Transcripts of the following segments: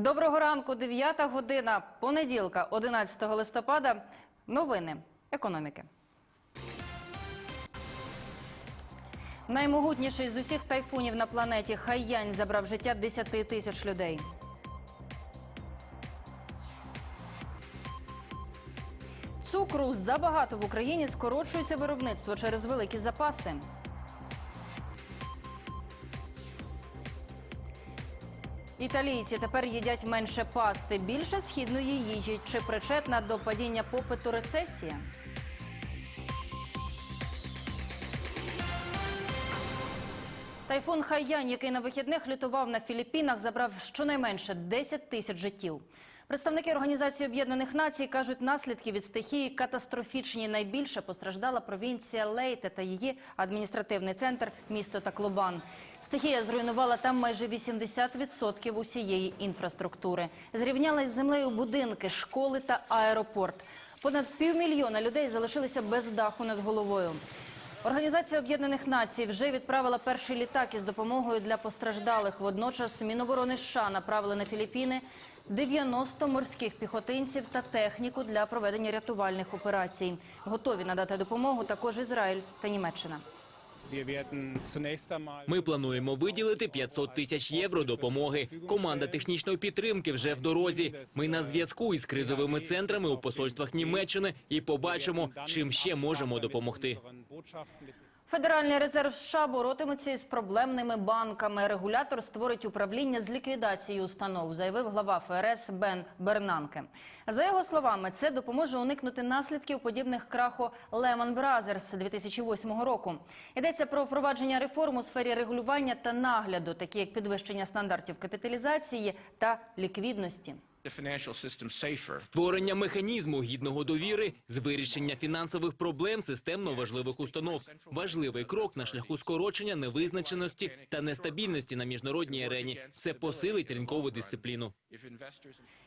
Доброго ранку, 9 година, понеділка, 11 листопада. Новини економіки. Наймогутніший з усіх тайфунів на планеті Хайянь забрав життя 10 тисяч людей. Цукру забагато в Україні скорочується виробництво через великі запаси. Італійці тепер їдять менше пасти, більше східної їжі. Чи причетна до падіння попиту рецесія? Тайфун Хайянь, який на вихідних лютував на Філіппінах, забрав щонайменше 10 тисяч життів. Представники Організації Об'єднаних Націй кажуть, наслідки від стихії катастрофічні. Найбільше постраждала провінція Лейте та її адміністративний центр місто Таклобан. Стихія зруйнувала там майже 80% усієї інфраструктури. Зрівняла із землею будинки, школи та аеропорт. Понад півмільйона людей залишилися без даху над головою. Організація Об'єднаних Націй вже відправила перший літак із допомогою для постраждалих. Водночас Міноборони США направили на Філіппіни 90 морських піхотинців та техніку для проведення рятувальних операцій. Готові надати допомогу також Ізраїль та Німеччина. Ми плануємо виділити 500 тисяч євро допомоги. Команда технічної підтримки вже в дорозі. Ми на зв'язку із кризовими центрами у посольствах Німеччини і побачимо, чим ще можемо допомогти. Федеральний резерв США боротиметься із проблемними банками. Регулятор створить управління з ліквідації установ, заявив глава ФРС Бен Бернанке. За його словами, це допоможе уникнути наслідків подібних краху Lehman Brothers 2008 року. Йдеться про впровадження реформ у сфері регулювання та нагляду, такі як підвищення стандартів капіталізації та ліквідності. The financial. Створення механізму гідного довіри з вирішення фінансових проблем системно важливих установ. Важливий крок на шляху скорочення невизначеності та нестабільності на міжнародній арені. Це посилить ринкову дисципліну.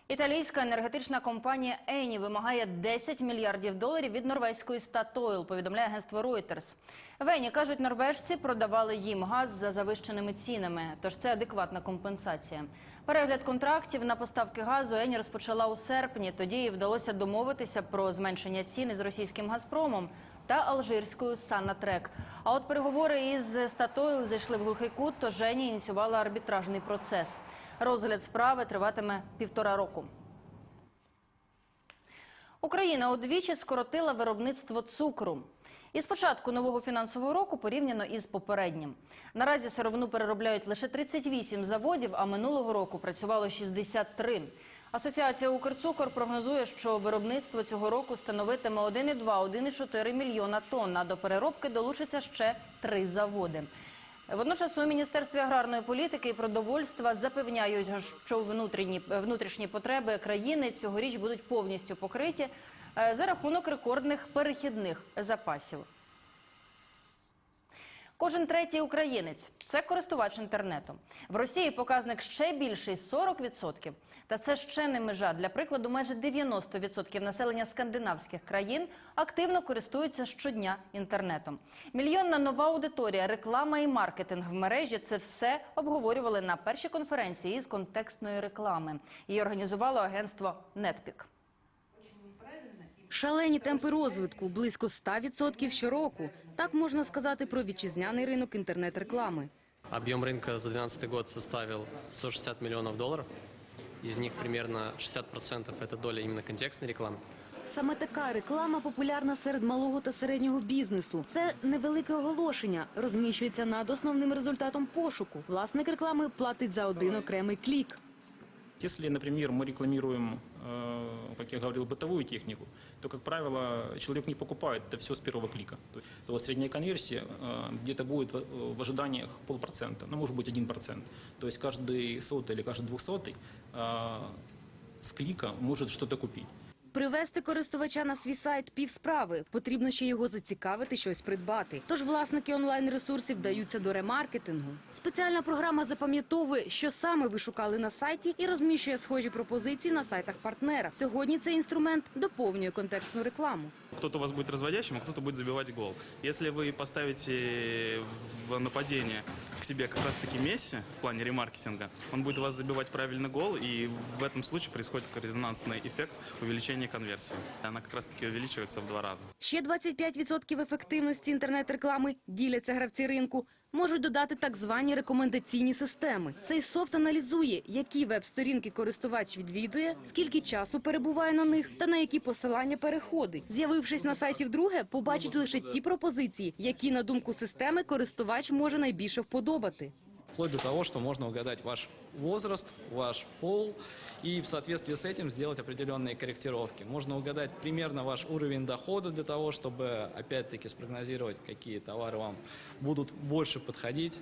Італійська енергетична компанія Ені вимагає 10 мільярдів доларів від норвезької Statoil, повідомляє агентство Reuters. В Ені, кажуть, норвежці продавали їм газ за завищеними цінами, тож це адекватна компенсація. Перегляд контрактів на поставки газу Ені розпочала у серпні. Тоді їй вдалося домовитися про зменшення ціни з російським Газпромом та алжирською Санатрек. А от переговори із Statoil зайшли в глухий кут, тож Ені ініціювала арбітражний процес. Розгляд справи триватиме півтора року. Україна удвічі скоротила виробництво цукру. І з початку нового фінансового року порівняно із попереднім. Наразі сировину переробляють лише 38 заводів, а минулого року працювало 63. Асоціація Укрцукор прогнозує, що виробництво цього року становитиме 1,2-1,4 мільйона тонн, а до переробки долучаться ще три заводи. Водночас у Міністерстві аграрної політики і продовольства запевняють, що внутрішні, потреби країни цьогоріч будуть повністю покриті за рахунок рекордних перехідних запасів. Кожен третій українець це користувач інтернету. В Росії показник ще більший 40%. Та це ще не межа. Для прикладу, майже 90% населення скандинавських країн активно користуються щодня інтернетом. Мільйонна нова аудиторія, реклама і маркетинг в мережі це все обговорювали на першій конференції із контекстної реклами. Її організувало агентство Нетпік. Шалені темпи розвитку близько 100% щороку. Так можна сказати про вітчизняний ринок інтернет-реклами. Объем рынка за 2012 год составил 160 миллионов долларов. Из них примерно 60% это доля именно контекстной рекламы. Саме така реклама популярна серед малого та середнього бізнесу. Це невелике оголошення, розміщується над основним результатом пошуку. Власник реклами платить за один окремий клік. Если, например, мы рекламируем, э, как я говорил, бытовую технику, то, как правило, человек не покупает это все с первого клика. То, то средняя конверсия э, где-то будет в, в ожиданиях полпроцента, ну, может быть, один процент. То есть каждый сотый или каждый двухсотый э, с клика может что-то купить. Привести користувача на свій сайт півсправи. Потрібно ще його зацікавити щось придбати. Тож власники онлайн-ресурсів даються до ремаркетингу. Спеціальна програма запам'ятовує, що саме ви шукали на сайті, і розміщує схожі пропозиції на сайтах партнера. Сьогодні цей інструмент доповнює контекстну рекламу. Кто-то у вас будет разводящим, а кто-то будет забивать гол. Если вы поставите в нападение к себе как раз-таки Месси в плане ремаркетинга, он будет у вас забивать правильно гол, и в этом случае происходит резонансный эффект увеличения конверсии. Она как раз-таки увеличивается в два раза. Ще 25% ефективності інтернет-реклами діляться гравці ринку. Можуть додати так звані рекомендаційні системи. Цей софт аналізує, які веб-сторінки користувач відвідує, скільки часу перебуває на них та на які посилання переходить. З'явившись на сайті вдруге, побачить лише ті пропозиції, які, на думку системи, користувач може найбільше вподобати. Вплоть до того, что можно угадать ваш возраст, ваш пол и в соответствии с этим сделать определенные корректировки. Можно угадать примерно ваш уровень дохода для того, чтобы опять-таки спрогнозировать, какие товары вам будут больше подходить.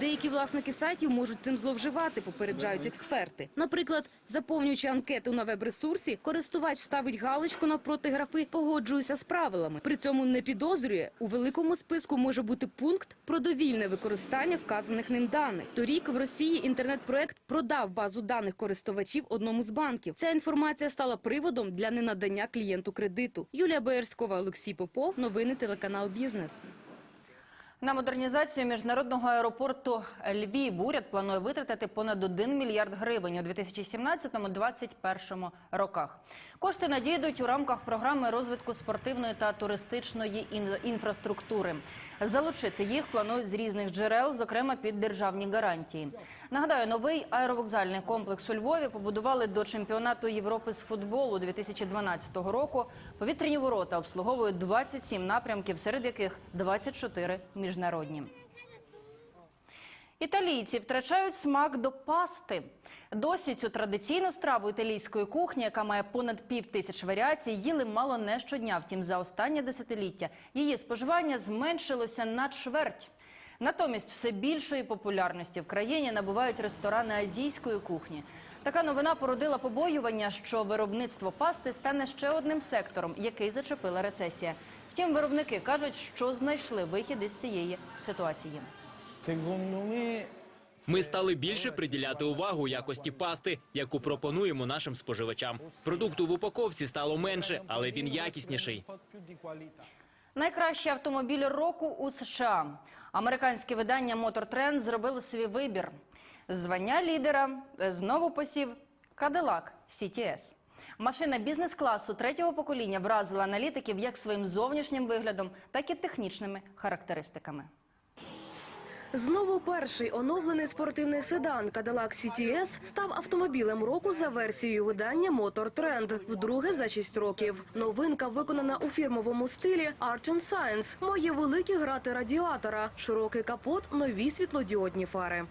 Деякі власники сайтів можуть цим зловживати, попереджають експерти. Наприклад, заповнюючи анкету на веб-ресурсі, користувач ставить галочку навпроти графи «Погоджуюся з правилами». При цьому не підозрює, у великому списку може бути пункт про довільне використання вказаних ним даних. Торік в Росії інтернет-проект продав базу даних користувачів одному з банків. Ця інформація стала приводом для ненадання клієнту кредиту. Юлія Боярськова, Олексій Попов. Новини телеканал «Бізнес». На модернізацію міжнародного аеропорту Львів уряд планує витратити понад 1 мільярд гривень у 2017-2021 роках. Кошти надійдуть у рамках програми розвитку спортивної та туристичної інфраструктури. Залучити їх планують з різних джерел, зокрема під державні гарантії. Нагадаю, новий аеровокзальний комплекс у Львові побудували до чемпіонату Європи з футболу 2012 року. Повітряні ворота обслуговують 27 напрямків, серед яких 24 міжнародні. Італійці втрачають смак до пасти. Досі цю традиційну страву італійської кухні, яка має понад пів тисяч варіацій, їли мало не щодня. Втім, за останнє десятиліття її споживання зменшилося на чверть. Натомість все більшої популярності в країні набувають ресторани азійської кухні. Така новина породила побоювання, що виробництво пасти стане ще одним сектором, який зачепила рецесія. Втім, виробники кажуть, що знайшли вихід із цієї ситуації. Ми стали більше приділяти увагу якості пасти, яку пропонуємо нашим споживачам. Продукту в упаковці стало менше, але він якісніший. Найкращий автомобіль року у США. Американське видання Motor Trend зробило свій вибір. Звання лідера знову посів Cadillac CTS. Машина бізнес-класу третього покоління вразила аналітиків як своїм зовнішнім виглядом, так і технічними характеристиками. Знову перший оновлений спортивний седан Cadillac CTS став автомобілем року за версією видання Motor Trend. Вдруге за 6 років. Новинка виконана у фірмовому стилі Art and Science. Має великі грати радіатора, широкий капот, нові світлодіодні фари.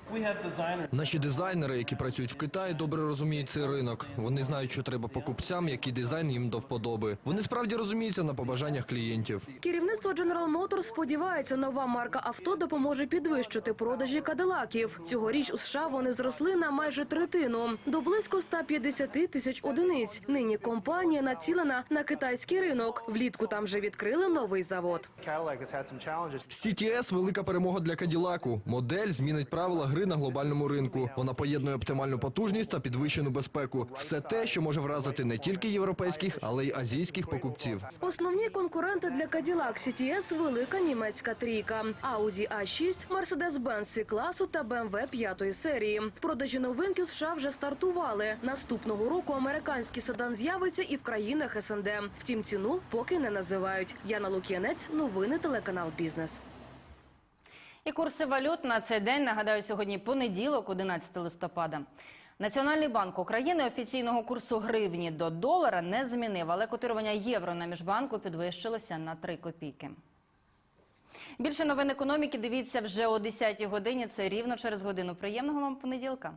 Наші дизайнери, які працюють в Китаї, добре розуміють цей ринок. Вони знають, що треба покупцям, який дизайн їм до вподоби. Вони справді розуміються на побажаннях клієнтів. Керівництво General Motors сподівається, нова марка авто допоможе підвищити продажі кадилаків. Цьогоріч у США вони зросли на майже третину до близько 150 тисяч одиниць. Нині компанія націлена на китайський ринок. Влітку там вже відкрили новий завод. CTS – велика перемога для Каділаку. Модель змінить правила гри на глобальному ринку. Вона поєднує оптимальну потужність та підвищену безпеку. Все те, що може вразити не тільки європейських, але й азійських покупців. Основні конкуренти для Cadillac CTS – велика німецька трійка – Audi A6, Mercedes-Benz C-класу та BMW 5 серії. Продажі новинки США вже стартували. Наступного року американський седан з'явиться і в країнах СНД. Втім, ціну поки не називають. Яна Лук'янець, новини телеканал «Бізнес». І курси валют на цей день, нагадаю, сьогодні понеділок, 11 листопада. Національний банк України офіційного курсу гривні до долара не змінив, але котирування євро на міжбанку підвищилося на 3 копійки. Більше новин економіки дивіться вже о 10 годині. Це рівно через годину. Приємного вам понеділка.